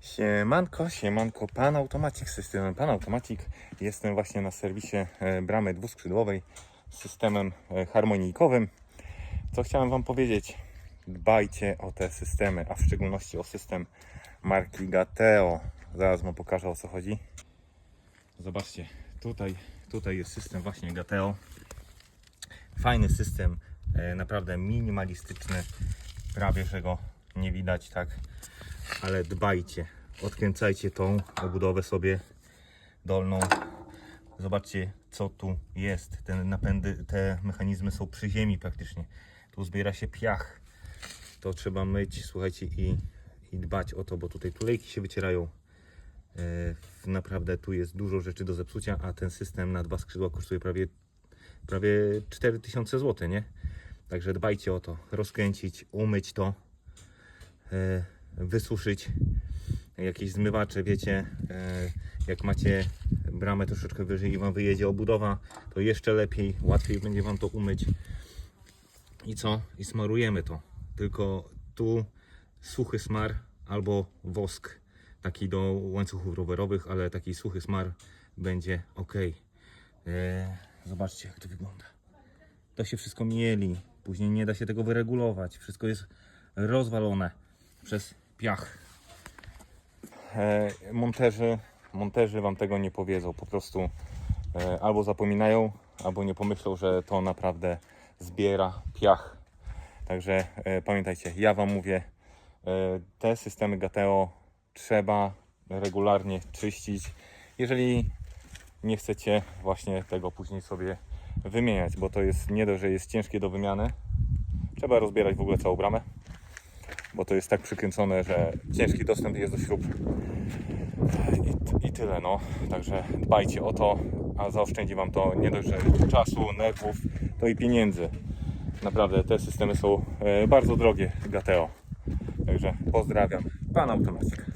Siemanko, siemanko, Pan Automatik z systemem Pan Automatik. Jestem właśnie na serwisie e, bramy dwuskrzydłowej z systemem e, harmonijkowym. Co chciałem Wam powiedzieć? Dbajcie o te systemy, a w szczególności o system marki Gateo. Zaraz Wam pokażę o co chodzi. Zobaczcie, tutaj, tutaj jest system właśnie Gateo. Fajny system, e, naprawdę minimalistyczny, prawie że go nie widać, tak? Ale dbajcie, odkręcajcie tą obudowę sobie dolną. Zobaczcie, co tu jest. Te napędy, te mechanizmy są przy ziemi praktycznie. Tu zbiera się piach. To trzeba myć, słuchajcie, i, i dbać o to, bo tutaj tulejki się wycierają. E, naprawdę tu jest dużo rzeczy do zepsucia, a ten system na dwa skrzydła kosztuje prawie, prawie 4000 zł, nie? Także dbajcie o to, rozkręcić, umyć to. E, wysuszyć jakieś zmywacze, wiecie, e, jak macie bramę troszeczkę wyżej i Wam wyjedzie obudowa, to jeszcze lepiej, łatwiej będzie Wam to umyć. I co? I smarujemy to. Tylko tu suchy smar albo wosk, taki do łańcuchów rowerowych, ale taki suchy smar będzie ok. E, zobaczcie jak to wygląda. To się wszystko mieli, później nie da się tego wyregulować, wszystko jest rozwalone przez piach. E, monterzy, monterzy wam tego nie powiedzą, po prostu e, albo zapominają, albo nie pomyślą, że to naprawdę zbiera piach. Także e, pamiętajcie, ja wam mówię, e, te systemy Gateo trzeba regularnie czyścić. Jeżeli nie chcecie właśnie tego później sobie wymieniać, bo to jest nie dość, że jest ciężkie do wymiany, trzeba rozbierać w ogóle całą bramę bo to jest tak przykręcone, że ciężki dostęp jest do śrub. I, I tyle, no. Także dbajcie o to, a zaoszczędzi Wam to nie dość, że czasu, nerwów, to i pieniędzy. Naprawdę te systemy są e, bardzo drogie Gateo. Także pozdrawiam. Pan Automatik.